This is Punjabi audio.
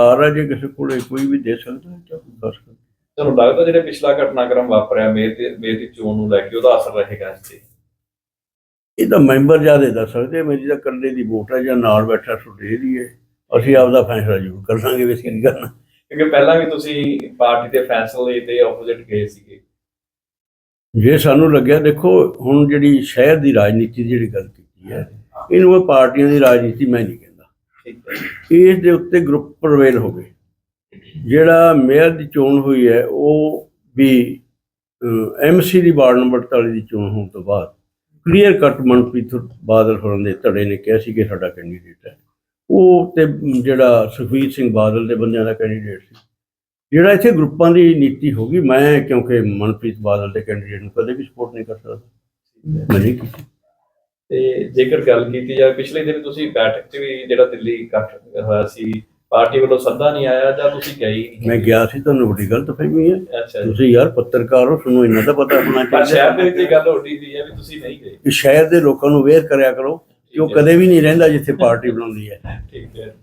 ਆ ਜੇ ਕਿਸੇ ਕੋਲੇ ਕੋਈ ਵੀ ਦੇ ਸਕਦਾ ਹੈ ਤਾਂ ਦੱਸ ਸਕਦਾ ਤੁਹਾਨੂੰ ਲੱਗਦਾ ਜਿਹੜੇ ਪਿਛਲਾ ਘਟਨਾਕ੍ਰਮ ਵਾਪਰਿਆ ਮੇਰ ਤੇ ਮੇਰ ਦੀ ਚੋਣ ਨੂੰ ਲੈ ਕੇ ਉਹਦਾ ਅਸਰ ਰਹੇਗਾ ਇਸ ਤੇ? ਇਹ ਤਾਂ ਮੈਂਬਰ ਜਿਆਦੇ ਦੱਸ ਸਕਦੇ ਮੇਰੀ ਤਾਂ ਇਕੱਲੇ ਦੀ ਵੋਟ ਹੈ ਜਾਂ ਨਾਲ ਬੈਠਾ ਸੁਟੇਰੀ ਹੈ ਅਸੀਂ ਆਪਦਾ ਫੈਸਲਾ ਜ਼ਰੂਰ ਕਰ ਲਾਂਗੇ ਵੀ ਅਸੀਂ ਕੀ ਕਰਨਾ। ਕਿਉਂਕਿ ਪਹਿਲਾਂ ਵੀ ਤੁਸੀਂ ਪਾਰਟੀ ਦੇ ਫੈਸਲੇ ਦੇ ਆਪੋਜ਼ਿਟ ਗਏ ਸੀਗੇ। ਜੇ ਸਾਨੂੰ ਲੱਗਿਆ ਦੇਖੋ ਹੁਣ ਜਿਹੜੀ ਸ਼ਹਿਰ ਦੀ ਰਾਜਨੀਤੀ ਦੀ ਜਿਹੜੀ ਗੱਲ ਕੀਤੀ ਹੈ ਇਹਨੂੰ ਇਹ ਪਾਰਟੀਆਂ ਦੀ ਰਾਜਨੀਤੀ ਮੈਂ ਨਹੀਂ ਇਸ ਦੇ ਉੱਤੇ ਗਰੁੱਪ ਪ੍ਰਵੇਲ ਹੋ ਗਏ। ਜਿਹੜਾ ਮੇਅਰ ਦੀ ਚੋਣ ਹੋਈ ਹੈ, ਉਹ ਵੀ ਐਮਸੀ ਦੀ ਵਾਰਡ ਨੰਬਰ 48 ਦੀ ਚੋਣ ਹੋਣ ਤੋਂ ਬਾਅਦ ਕਲੀਅਰ ਕੱਟ ਮਨਪ੍ਰੀਤ ਬਾਦਲ ਹੋਰਾਂ ਦੇ ਧੜੇ ਨੇ ਕਿਹਾ ਸੀ ਕਿ ਸਾਡਾ ਕੈਂਡੀਡੇਟ ਹੈ। ਉਹ ਤੇ ਜਿਹੜਾ ਸੁਖਬੀਰ ਸਿੰਘ ਬਾਦਲ ਦੇ ਬੰਦਿਆਂ ਦਾ ਕੈਂਡੀਡੇਟ ਸੀ। ਜਿਹੜਾ ਇੱਥੇ ਗਰੁੱਪਾਂ ਦੀ ਨੀਤੀ ਹੋ ਗਈ, ਮੈਂ ਕਿਉਂਕਿ ਮਨਪ੍ਰੀਤ ਬਾਦਲ ਦੇ ਕੈਂਡੀਡੇਟ ਨੂੰ ਕਦੇ ਵੀ ਸਪੋਰਟ ਨਹੀਂ ਕਰ ਸਕਦਾ। ਮੈਂ ਨਹੀਂ ਕੀਤੀ। ਤੇ ਜੇਕਰ ਗੱਲ ਕੀਤੀ ਜਾਵੇ ਪਿਛਲੇ ਦਿਨ ਤੁਸੀਂ ਬੈਠਕ 'ਚ ਵੀ ਜਿਹੜਾ ਦਿੱਲੀ ਇਕੱਠ ਹੋਇਆ ਸੀ ਪਾਰਟੀ ਵੱਲੋਂ ਸੱਦਾ ਨਹੀਂ ਆਇਆ ਜਾਂ ਤੁਸੀਂ ਗਏ ਹੀ ਨਹੀਂ? ਮੈਂ ਗਿਆ ਸੀ ਤੁਹਾਨੂੰ ਵੱਡੀ ਗਲਤ ਫਹਿਮੀ ਹੈ। ਜੀ। ਤੁਸੀਂ ਯਾਰ ਪੱਤਰਕਾਰ ਹੋ ਤੁਹਾਨੂੰ ਇੰਨਾ ਤਾਂ ਪਤਾ ਹੋਣਾ ਪਰ ਸ਼ਹਿਰ ਦੇ ਚਾਹੀਦਾ ਵਿੱਚ ਗੱਲ ਉੱਡੀ ਦੀ ਹੈ ਵੀ ਤੁਸੀਂ ਨਹੀਂ ਗਏ। ਸ਼ਹਿਰ ਦੇ ਲੋਕਾਂ ਨੂੰ ਅਵੇਅਰ ਕਰਿਆ ਕਰੋ ਕਿ ਉਹ ਕਦੇ ਵੀ ਨਹੀਂ ਰਹਿੰਦਾ ਜਿੱਥੇ ਪਾਰਟੀ ਬਣਾਉਂਦੀ ਹੈ। ਠੀਕ ਹੈ।